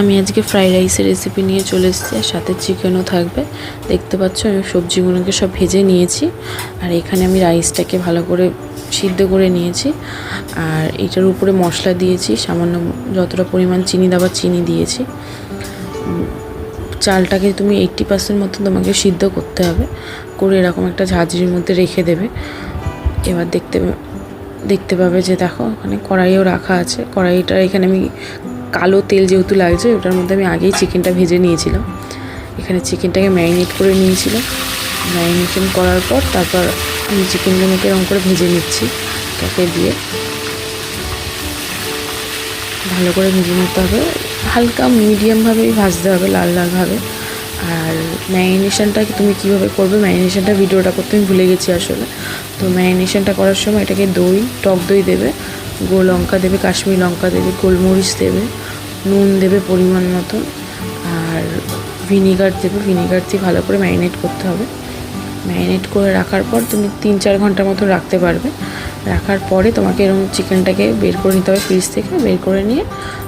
আমি আজকে ফ্রাইড রাইসের রেসিপি নিয়ে চলে এসেছি আর সাথে চিকেনও থাকবে। দেখতে পাচ্ছ, আমি সবজিগুলোকে সব ভেজে নিয়েছি। আর এখানে আমি রাইসটাকে ভালো করে সিদ্ধ করে নিয়েছি। আর এটার উপরে মশলা দিয়েছি, সামান্য যতটা পরিমাণ চিনি দেওয়ার চিনি দিয়েছি। চালটাকে তুমি এইট্টি পার্সেন্ট মতো তোমাকে সিদ্ধ করতে হবে। করে এরকম একটা ঝাঁঝরির মধ্যে রেখে দেবে। এবার দেখতে দেখতে পাবে যে দেখো, ওখানে কড়াইও রাখা আছে। কড়াইটা এখানে আমি কালো তেল যেহেতু লাগছে, ওটার মধ্যে আমি আগেই চিকেনটা ভেজে নিয়েছিলাম। এখানে চিকেনটাকে ম্যারিনেট করে নিয়েছিলাম। ম্যারিনেশন করার পর তারপর আমি চিকেনগুলোকে এরকম করে ভেজে নিচ্ছি ক্যাপে দিয়ে ভালো করে ভেজে নিতে হবে। হালকা মিডিয়ামভাবেই ভাজতে হবে, লাল লালভাবে আর ম্যারিনেশনটা তুমি কীভাবে করবে? ম্যারিনেশনটা ভিডিওটা করতে আমি ভুলে গেছি আসলে। তো ম্যারিনেশনটা করার সময় এটাকে দই, টক দই দেবে। গোল লঙ্কা দেবে, কাশ্মীর লঙ্কা দেবে, গোলমরিচ দেবে, নুন দেবে পরিমাণ মতো আর ভিনিগার দেবে, ভিনিগার দিয়ে ভালো করে ম্যারিনেট করতে হবে। ম্যারিনেট করে রাখার পর তুমি তিন চার ঘণ্টার মতো রাখতে পারবে। রাখার পরে তোমাকে এরকম চিকেনটাকে বের করে নিতে হবে ফ্রিজ থেকে, বের করে নিয়ে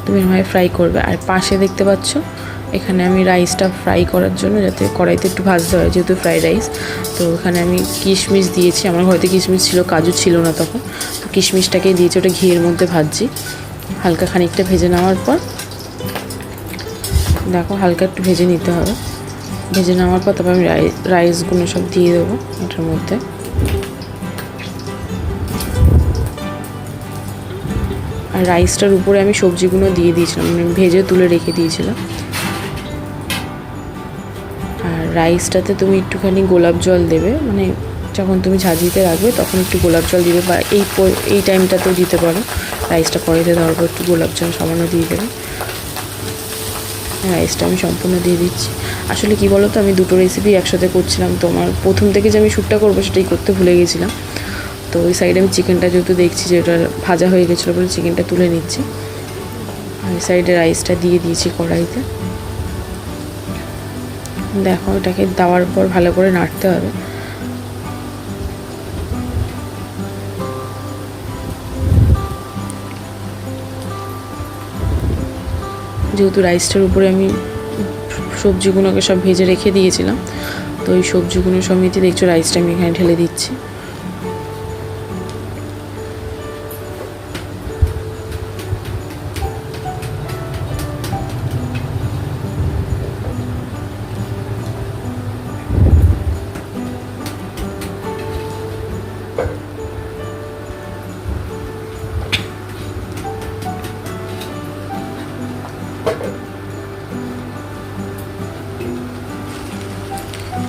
তুমি এরকমভাবে ফ্রাই করবে। আর পাশে দেখতে পাচ্ছ এখানে আমি রাইসটা ফ্রাই করার জন্য যাতে কড়াইতে একটু ভাজতে হয়, যেহেতু ফ্রাইড রাইস তো এখানে আমি কিশমিশ দিয়েছি, আমার ঘরেতে কিশমিশ ছিল, কাজু ছিল না তখন। তো কিশমিশটাকে দিয়েছি, ওটা ঘিয়ের মধ্যে ভাজছি। হালকা খানিকটা ভেজে নেওয়ার পর, দেখো হালকা একটু ভেজে নিতে হবে। ভেজে নেওয়ার পর তারপর আমি রাই- রাইসগুলো সব দিয়ে দেবো ওটার মধ্যে। আর রাইসটার উপরে আমি সবজিগুলো দিয়ে দিয়েছিলাম মানে ভেজে তুলে রেখে দিয়েছিলাম। রাইসটাতে তুমি একটুখানি গোলাপ জল দেবে মানে যখন তুমি ঝাঁঝিতে রাখবে তখন একটু গোলাপ জল দিবে বা এই এই টাইমটাতেও দিতে পারো। রাইসটা কড়াইতে দেওয়ার পর একটু গোলাপ জল সামান্য দিয়ে দেবে। রাইসটা আমি সম্পূর্ণ দিয়ে দিচ্ছি। আসলে কি বলো তো আমি দুটো রেসিপি একসাথে করছিলাম। তোমার প্রথম থেকে যে আমি শ্যুটটা করব সেটাই করতে ভুলে গেছিলাম। তো ওই সাইডে আমি চিকেনটা যেহেতু দেখছি যে ওটা ভাজা হয়ে গেছিল বলে চিকেনটা তুলে নিচ্ছি। এই সাইডে রাইসটা দিয়ে দিয়েছি কড়াইতে। দেখো এটাকে দেওয়ার পর ভালো করে নাড়তে হবে। যেহেতু রাইসটার উপরে আমি সবজিগুলোকে সব ভেজে রেখে দিয়েছিলাম, তো ওই সবজিগুলো সমিতি দেখছ রাইসটা আমি এখানে ঢেলে দিচ্ছি।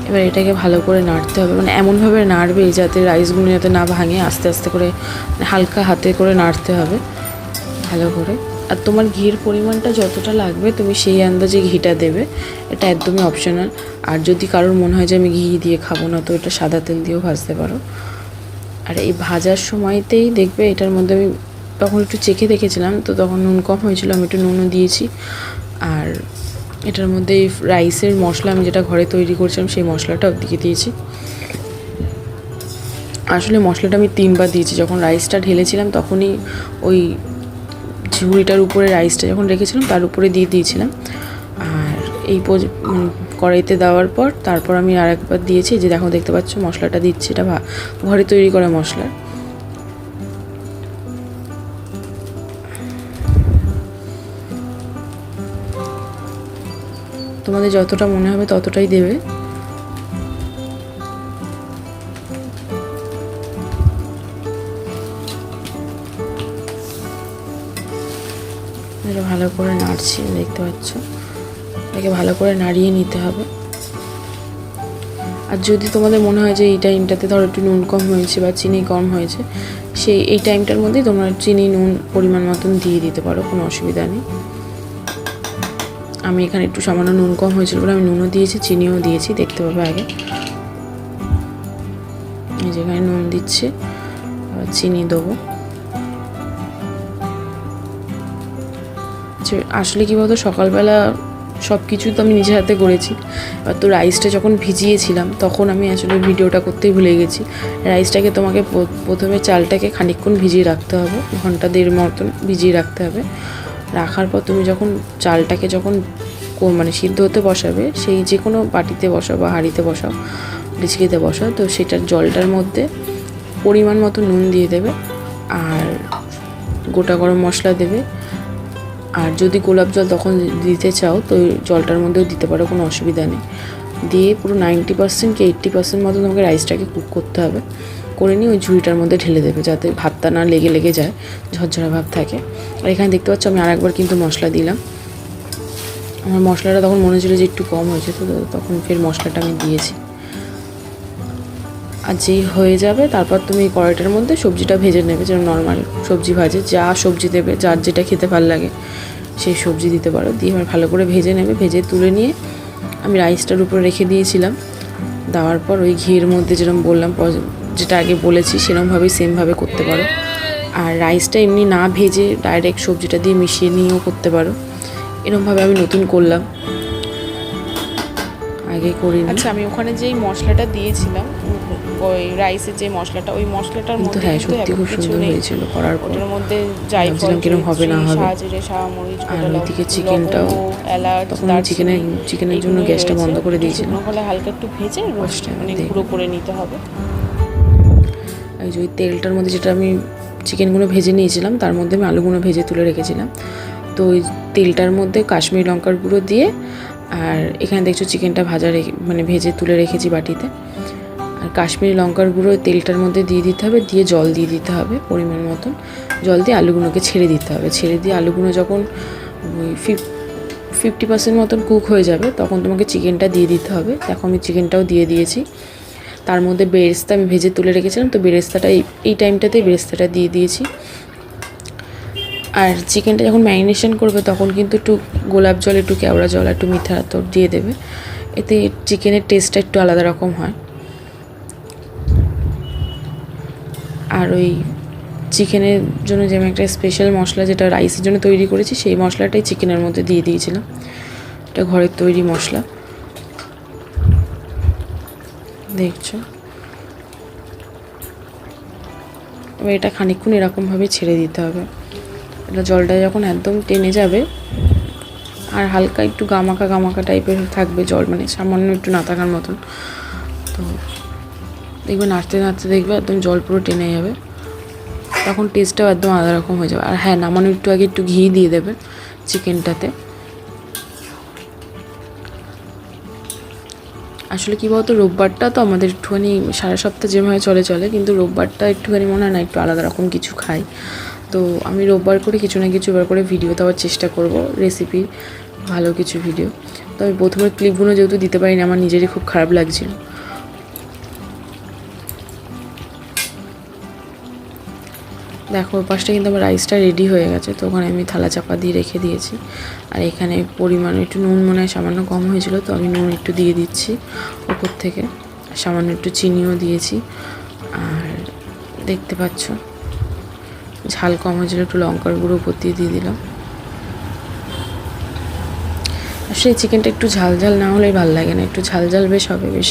এবার এটাকে ভালো করে নাড়তে হবে। মানে এমনভাবে নাড়বে যাতে রাইসগুলো যাতে না ভাঙে, আস্তে আস্তে করে মানে হালকা হাতে করে নাড়তে হবে ভালো করে। আর তোমার ঘির পরিমাণটা যতটা লাগবে, তুমি সেই আন্দাজে ঘিটা দেবে। এটা একদমই অপশনাল আর যদি কারোর মনে হয় যে আমি ঘি দিয়ে খাব না, তো এটা সাদা তেল দিয়েও ভাজতে পারো। আর এই ভাজার সময়তেই দেখবে এটার মধ্যে আমি তখন একটু চেখে দেখেছিলাম, তো তখন নুন কম হয়েছিল, আমি একটু নুনও দিয়েছি। আর এটার মধ্যে রাইসের মশলা আমি যেটা ঘরে তৈরি করছিলাম, সেই মশলাটাও দিয়ে দিয়েছি। আসলে মশলাটা আমি তিনবার দিয়েছি। যখন রাইসটা ঢেলেছিলাম, তখনই ওই ঝুড়িটার উপরে রাইসটা যখন রেখেছিলাম, তার উপরে দিয়ে দিয়েছিলাম। আর এই কড়াইতে দেওয়ার পর, তারপর আমি আর একবার দিয়েছি যে দেখো, দেখতে পাচ্ছ মশলাটা দিচ্ছি। এটা ঘরে তৈরি করা মশলা। তোমাদের যতটা মনে হবে ততটাই দেবে। ভালো করে নাড়ছি, দেখতে পাচ্ছ? এটাকে ভালো করে নাড়িয়ে নিতে হবে। আর যদি তোমাদের মনে হয় যে এই টাইমটাতে ধরো একটু নুন কম হয়েছে বা চিনি কম হয়েছে, সেই এই টাইমটার মধ্যেই তোমরা চিনি, নুন পরিমাণ মতন দিয়ে দিতে পারো, কোনো অসুবিধা নেই। আমি এখানে একটু সামান্য নুন কম হয়েছিল বলে আমি নুনও দিয়েছি, চিনিও দিয়েছি, দেখতে পাবে আগে। এই যেখানে নুন দিচ্ছি চিনি দেবো। আসলে কী বলতো, সকালবেলা সব কিছু তো আমি নিজের হাতে করেছি। এবার তো রাইসটা যখন ভিজিয়েছিলাম, তখন আমি আসলে ভিডিওটা করতেই ভুলে গেছি। রাইসটাকে তোমাকে প্রথমে চালটাকে খানিকক্ষণ ভিজিয়ে রাখতে হবে, ঘণ্টা দেড় মতন ভিজিয়ে রাখতে হবে। রাখার পর তুমি যখন চালটাকে যখন মানে সিদ্ধ হতে বসাবে, সেই যে কোনো বাটিতে বসাও বা হাঁড়িতে বসাও, ডিচকিতে বসাও, তো সেটার জলটার মধ্যে পরিমাণ মতো নুন দিয়ে দেবে আর গোটা গরম মশলা দেবে। আর যদি গোলাপ জল তখন দিতে চাও, তো জলটার মধ্যেও দিতে পারো, কোনো অসুবিধা নেই। দিয়ে পুরো নাইনটি পার্সেন্ট কি এইট্টি পার্সেন্ট মতো তোমাকে রাইসটাকে কুক করতে হবে। করে নিয়ে ওই ঝুড়িটার মধ্যে ঢেলে দেবে যাতে ভাতটা না লেগে লেগে যায়, ঝরঝরা ভাব থাকে। আর এখানে দেখতে পাচ্ছ আমি আরেকবার কিন্তু মশলা দিলাম। আমার মশলাটা তখন মনে হচ্ছিল যে একটু কম হয়েছে, তো তখন ফের মশলাটা আমি দিয়েছি। আর যেই হয়ে যাবে, তারপর তুমি কড়াইটার মধ্যে সবজিটা ভেজে নেবে যেরকম নর্মাল সবজি ভাজে। যা সবজি দেবে, যার যেটা খেতে ভালো লাগে, সেই সবজি দিতে পারো। দিয়ে এবার ভালো করে ভেজে নেবে, ভেজে তুলে নিয়ে আমি রাইসটার উপরে রেখে দিয়েছিলাম। দেওয়ার পর ওই ঘিয়ের মধ্যে যেরকম বললাম যেটা আগে বলেছি সেরকমভাবেই সেমভাবে করতে পারো। আর রাইসটা এমনি না ভেজে ডাইরেক্ট সবজিটা দিয়ে মিশিয়ে নিয়েও করতে পারো। এরকমভাবে আমি নতুন করলাম। আগে করি আচ্ছা আমি ওখানে যেই মশলাটা দিয়েছিলাম ওই রাইসের যে মশলাটা ওই মশলাটার মধ্যে হ্যাঁ সত্যি খুব সুন্দর। হয়েছিল করার পর। ওটার মধ্যে যাই ভাবছিলাম কিরম হবে না হবে। আর ওইদিকে চিকেনটাও তখন চিকেনের চিকেনের জন্য গ্যাসটা বন্ধ করে দিয়েছিলাম। হলে হালকা একটু ভেজে রোস্ট মানে। গুঁড়ো করে নিতে হবে। এই যে ওই তেলটার মধ্যে যেটা আমি চিকেনগুলো ভেজে নিয়েছিলাম, তার মধ্যে আমি আলুগুলো ভেজে তুলে রেখেছিলাম। তো ওই তেলটার মধ্যে কাশ্মীরি লঙ্কার গুঁড়ো দিয়ে আর এখানে দেখছ চিকেনটা ভাজা রেখে মানে ভেজে তুলে রেখেছি বাটিতে। আর কাশ্মীরি লঙ্কার গুঁড়ো ওই তেলটার মধ্যে দিয়ে দিতে হবে, দিয়ে জল দিয়ে দিতে হবে পরিমাণ মতন। জল দিয়ে আলুগুলোকে ছেড়ে দিতে হবে। ছেড়ে দিয়ে আলুগুলো যখন ওই ফিফ, ফিফটি পার্সেন্ট মতন কুক হয়ে যাবে, তখন তোমাকে চিকেনটা দিয়ে দিতে হবে। দেখো আমি চিকেনটাও দিয়ে দিয়েছি। তার মধ্যে বেরেস্তা আমি ভেজে তুলে রেখেছিলাম, তো বেরেস্তাটা এই টাইমটাতেই বেরেস্তাটা দিয়ে দিয়েছি। আর চিকেনটা যখন ম্যারিনেশন করবে তখন কিন্তু একটু গোলাপ জল, একটু কেওড়া জল একটু মিঠা আতর দিয়ে দেবে। এতে চিকেনের টেস্টটা একটু আলাদা রকম হয়। আর ওই চিকেনের জন্য যে আমি একটা স্পেশাল মশলা যেটা রাইসের জন্য তৈরি করেছি, সেই মশলাটাই চিকেনের মধ্যে দিয়ে দিয়েছিলাম। এটা ঘরের তৈরি মশলা। দেখছ? এবার এটা খানিকক্ষণ এরকমভাবে ছেড়ে দিতে হবে। এটা জলটা যখন একদম টেনে যাবে, আর হালকা একটু গামাকা গামাকা টাইপের থাকবে জল মানে সামান্য একটু না থাকার মতন। তো দেখবে নাড়তে নাড়তে দেখবে একদম জল পুরো টেনে যাবে। তখন টেস্টটাও একদম আলাদা রকম হয়ে যাবে। আর হ্যাঁ নামানোর একটু আগে একটু ঘি দিয়ে দেবে চিকেনটাতে। আসলে কী বলতো, রোববারটা তো আমাদের একটুখানি সারা সপ্তাহ যেভাবে চলে চলে, কিন্তু রোববারটা একটুখানি মনে হয় না, একটু আলাদা রকম কিছু খাই। তো আমি রোববার করে কিছু না কিছু এবার করে ভিডিও দেওয়ার চেষ্টা করব রেসিপির ভালো কিছু ভিডিও তো আমি প্রথমে ক্লিপগুলো যেহেতু দিতে পারিনি, আমার নিজেরই খুব খারাপ লাগছিল। দেখো, ওই পাশটা কিন্তু আমার রাইসটা রেডি হয়ে গেছে, তো ওখানে আমি থালা চাপা দিয়ে রেখে দিয়েছি। আর এখানে পরিমাণ, একটু নুন মনে হয় সামান্য কম হয়েছিল, তো আমি নুন একটু দিয়ে দিচ্ছি উপর থেকে। সামান্য একটু চিনিও দিয়েছি। আর দেখতে পাচ্ছ, ঝাল কম হয়েছিল, একটু লঙ্কার গুঁড়ো উপর দিয়ে দিয়ে দিলাম। আসলে চিকেনটা একটু ঝাল ঝাল না হলেই ভালো লাগে না, একটু ঝাল ঝাল বেশ হবে, বেশ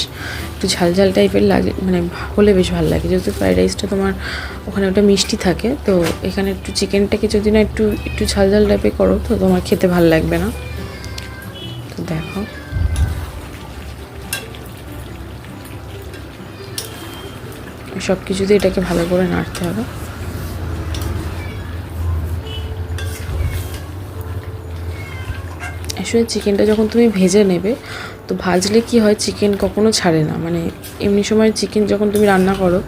একটু ঝাল ঝাল টাইপের লাগে মানে হলে বেশ ভালো লাগে। যেহেতু ফ্রাইড রাইসটা তোমার, ওখানে ওটা মিষ্টি থাকে, তো এখানে একটু চিকেনটাকে যদি না একটু একটু ঝাল ঝাল টাইপের করো, তো তোমার খেতে ভালো লাগবে না। তো দেখো। সব কিছুতে এটাকে ভালো করে নাড়তে হবে। আসলে চিকেনটা যখন তুমি ভেজে নেবে, তো ভাজলে কি হয় চিকেন কখনো ছাড়ে না। মানে এমনি সময় চিকেন যখন তুমি রান্না করো,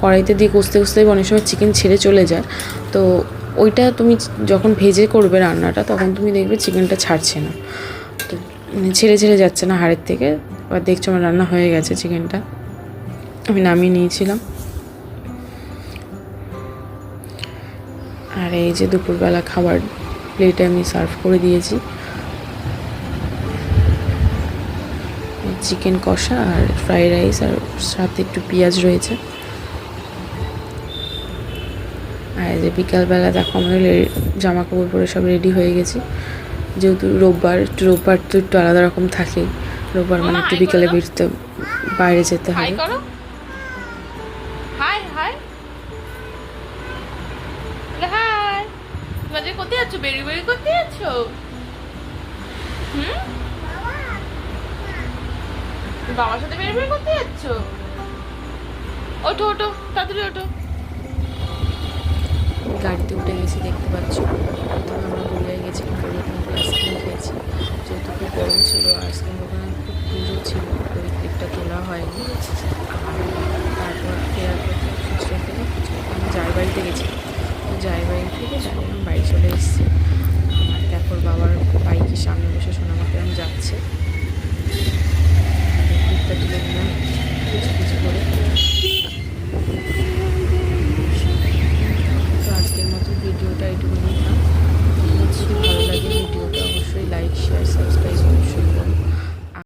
কড়াইতে দিয়ে কষতে কষতে অনেক সময় চিকেন ছেড়ে চলে যায়। তো ওইটা তুমি যখন ভেজে করবে রান্নাটা, তখন তুমি দেখবে চিকেনটা ছাড়ছে না। তো মানে ছেড়ে ছেড়ে যাচ্ছে না হাড়ের থেকে। এবার দেখছ আমার রান্না হয়ে গেছে চিকেনটা। আমি নামিয়ে নিয়েছিলাম। আর এই যে দুপুরবেলা খাবার প্লেটে আমি সার্ভ করে দিয়েছি। চিকেন কষা আর ফ্রাইড রাইস আর সাথে একটু পেঁয়াজ রয়েছে। আর যে বিকালবেলা দেখো আমাদের জামা কাপড় পরে সব রেডি হয়ে গেছি। যেহেতু রোববার একটু রোববার তো একটু আলাদা রকম থাকেই রোববার মানে একটু বিকালে বেরোতে বাইরে যেতে হয় কোথায় বেরি বেরি করতে যাচ্ছ হুম? বাবার সাথে বেরি বেরি করতে যাচ্ছ? ওঠো ওঠো, তাড়াতাড়ি ওঠো। গাড়িতে উঠে গেছি দেখতে পাচ্ছ। প্রথমে আমরা গেছিলাম গড়িয়া থেকে আইসক্রিম খেয়েছি। যেহেতু খুব গরম ছিল আইসক্রিম দোকানে খুব পুজো ছিল, ওই ক্লিপটা তোলা হয়নি। আর তারপর ফেরার পথে যার বাড়িতে গেছিলাম তো যার বাড়ি থেকে যাই বাড়ি চলে এসেছি।